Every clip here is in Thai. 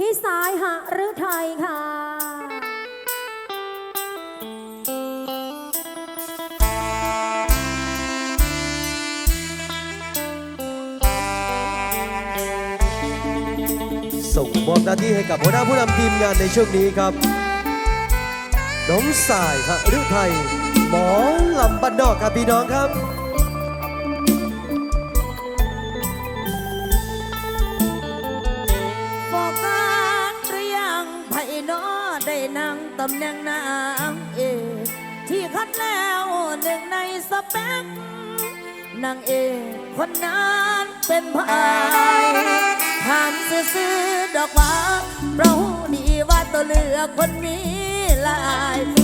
พี่สายหฤทัยค่ะ ส่งมอบหน้าที่ให้กับหัวหน้าผู้นำทีมงานในช่วงนี้ครับ น้องสายหฤทัยหมอลำบันนอกครับพี่น้องครับ ตำแหน่งนางเอกที่คัดแล้วหนึ่งในสเปกนางเอกคนนั้นเป็นพายถามซื้อดอกว่าเราดีว่าตัวเลือกคนนี้ลาย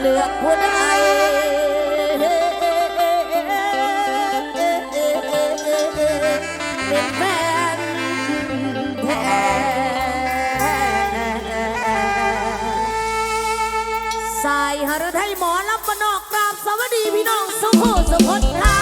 เลือกผู้ใดเป็นแฟนแท้สายหฤทัยหมอรับนอกกราบสวัสดีพี่น้องสุโขสุพนค่ะ